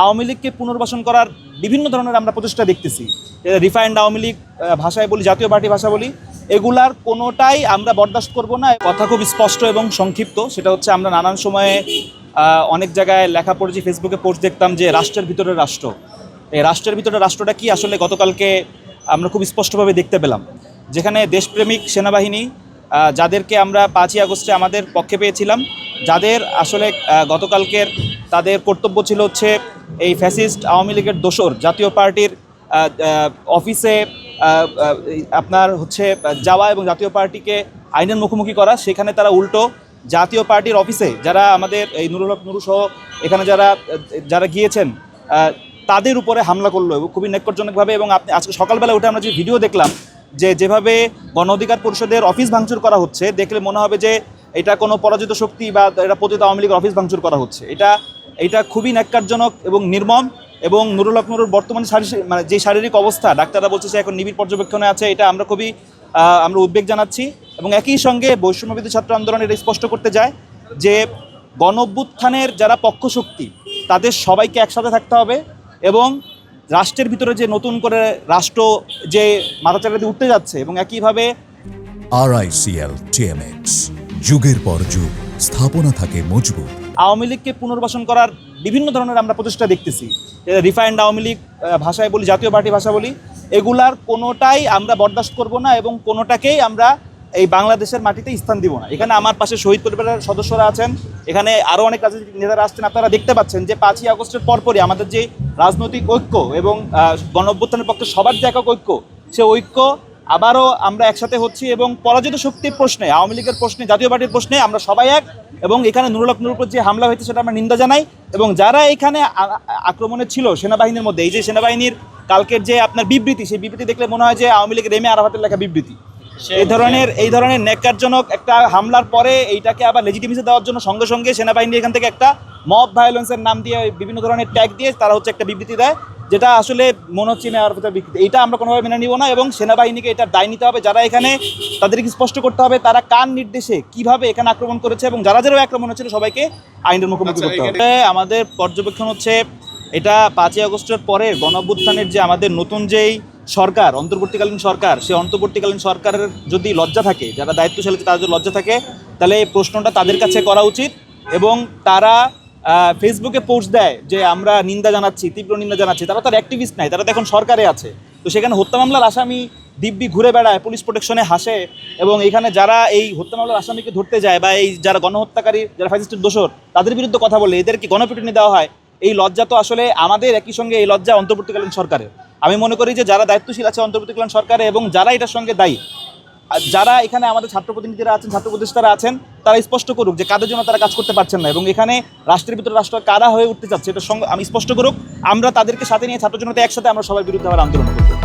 আওয়ামী লীগকে পুনর্বাসন করার বিভিন্ন ধরনের আমরা প্রচেষ্টা দেখতেছি। রিফাইন্ড আওয়ামী লীগ ভাষায় বলি, জাতীয় পার্টি ভাষা বলি, এগুলার কোনোটাই আমরা বরদাস্ত করব না। কথা খুব স্পষ্ট এবং সংক্ষিপ্ত, সেটা হচ্ছে আমরা নানান সময়ে অনেক জায়গায় লেখা পড়েছি ফেসবুকে পোস্ট দেখতাম যে রাষ্ট্রের ভিতরে রাষ্ট্র। এই রাষ্ট্রের ভিতরে রাষ্ট্রটা কি? আসলে গতকালকে আমরা খুব স্পষ্টভাবে দেখতে পেলাম। যেখানে দেশপ্রেমিক সেনাবাহিনী যাদেরকে আমরা পাঁচই আগস্টে আমাদের পক্ষে পেয়েছিলাম, যাদের আসলে গতকালকের তাদের কর্তব্য ছিল হচ্ছে এই ফ্যাসিস্ট আওয়ামী লীগের দোসর জাতীয় পার্টির অফিসে আপনার হচ্ছে যাওয়া এবং জাতীয় পার্টিকে আইনের মুখোমুখি করা। সেখানে তারা উল্টো জাতীয় পার্টির অফিসে যারা আমাদের এই নুরুল হক নুরু সহ এখানে যারা যারা গিয়েছেন তাদের উপরে হামলা করল এবং খুবই নেকটজনকভাবে এবং আপনি আজকে সকালবেলা উঠে আমরা যে ভিডিও দেখলাম যে যেভাবে গণ অধিকার পরিষদের অফিস ভাঙচুর করা হচ্ছে, দেখলে মনে হবে যে এটা কোনো পরাজিত শক্তি বা এটা পতিত আওয়ামী লীগের অফিস ভাঙচুর করা হচ্ছে। এটা এটা খুবই ন্যাক্কারজনক এবং নির্মম এবং নুরুল হক নুরুর বর্তমানে মানে যে শারীরিক অবস্থা, ডাক্তাররা বলছে সে এখন নিবিড় পর্যবেক্ষণে আছে, এটা আমরা খুবই আমরা উদ্বেগ জানাচ্ছি এবং একই সঙ্গে বৈষম্যবিধি ছাত্র আন্দোলন এটা স্পষ্ট করতে যায় যে গণ অভ্যুত্থানের যারা পক্ষশক্তি তাদের সবাইকে একসাথে থাকতে হবে এবং রাষ্ট্রের ভিতরে যে নতুন করে রাষ্ট্র যে মাথাচাড়া দিয়ে উঠতে যাচ্ছে এবং একইভাবে আরআইসিএল টিএমএক্স যুগের পর যুগ, স্থাপনা থাকে মজবুত। আওয়ামী লীগকে পুনর্বাসন করার বিভিন্ন ধরনের আমরা প্রচেষ্টা দেখতেছি। রিফাইন্ড আওয়ামী লীগ ভাষায় বলি, জাতীয় পার্টি ভাষা বলি, এগুলার কোনোটাই আমরা বরদাস্ত করব না এবং কোনোটাকেই আমরা এই বাংলাদেশের মাটিতে স্থান দিব না। এখানে আমার পাশে শহীদ পরিবারের সদস্যরা আছেন। এখানে আরও অনেক রাজনৈতিক নেতারা আসছেন। আপনারা দেখতে পাচ্ছেন যে পাঁচই আগস্টের পরপরই আমাদের যে রাজনৈতিক ঐক্য এবং গণ অভ্যুত্থানের পক্ষে সবার যে একক ঐক্য, সে ঐক্য আবারও আমরা একসাথে হচ্ছি এবং পরাজিত শক্তির প্রশ্নে আওয়ামী লীগের প্রশ্নে জাতীয় পার্টির প্রশ্নে আমরা সবাই এক এবং এখানে নুরুলক নুরুর উপর যে হামলা হয়েছে সেটা আমরা নিন্দা জানাই এবং যারা এখানে আক্রমণে ছিল সেনাবাহিনীর মধ্যে এই যে সেনাবাহিনীর কালকের যে আপনার বিবৃতি সেই বিবৃতি দেখলে মনে হয় যে আওয়ামী লীগের এমএ আরাফাতের লেখা বিবৃতি। এই ধরনের এই ধরনের ন্যাক্কারজনক একটা হামলার পরে এইটাকে আবার লেজিটিমেসি দেওয়ার জন্য সঙ্গে সঙ্গে সেনাবাহিনী এখান থেকে একটা মব ভায়োলেন্সের নাম দিয়ে বিভিন্ন ধরনের ট্যাগ দিয়ে তারা হচ্ছে একটা বিবৃতি দেয়। যেটা আসলে মনে হচ্ছে এটা আমরা কোনোভাবে মেনে নিব না এবং সেনাবাহিনীকে এটার দায় নিতে হবে। যারা এখানে তাদেরকে স্পষ্ট করতে হবে তারা কার নির্দেশে কীভাবে এখানে আক্রমণ করেছে এবং যারা যারা আক্রমণ হচ্ছিল সবাইকে আইনের মুখোমুখি করতে হবে। আমাদের পর্যবেক্ষণ হচ্ছে এটা পাঁচই আগস্টের পরে গণঅভ্যুত্থানের যে আমাদের নতুন যেই সরকার অন্তর্বর্তীকালীন সরকার সেই অন্তর্বর্তীকালীন সরকারের যদি লজ্জা থাকে যারা দায়িত্বশালী তাদের যদি লজ্জা থাকে তাহলে এই প্রশ্নটা তাদের কাছে করা উচিত এবং তারা ফেসবুকে পোস্ট দেয় যে আমরা নিন্দা জানাচ্ছি, তীব্র নিন্দা জানাচ্ছি। তারা তার অ্যাক্টিভিস্ট নাই, তারা তো এখন সরকারে আছে। তো সেখানে হত্যা মামলার আসামি দিব্যি ঘুরে বেড়ায় পুলিশ প্রোটেকশনে হাসে এবং এখানে যারা এই হত্যা মামলার আসামিকে ধরতে যায় বা এই যারা গণহত্যাকারী, যারা ফ্যাসিস্টের দোষর, তাদের বিরুদ্ধে কথা বলে, এদের কি গণপিটুনি দেওয়া হয়? এই লজ্জা তো আসলে আমাদের একই সঙ্গে এই লজ্জা অন্তর্বর্তীকালীন সরকারের। আমি মনে করি যে যারা দায়িত্বশীল আছে অন্তর্বর্তীকালীন সরকারে এবং যারা এটার সঙ্গে দায়ী যারা এখানে আমাদের ছাত্র প্রতিনিধিরা আছেন ছাত্র প্রতিষ্ঠারা আছেন, তারা স্পষ্ট করুক যে কাদের জন্য তারা কাজ করতে পারছেন না এবং এখানে রাষ্ট্রের ভিতরে রাষ্ট্র কারা হয়ে উঠতে চাচ্ছে, এটা সঙ্গে আমি স্পষ্ট করুক। আমরা তাদেরকে সাথে নিয়ে ছাত্র জনতা একসাথে আমরা সবার বিরুদ্ধে আবার আন্দোলন করব।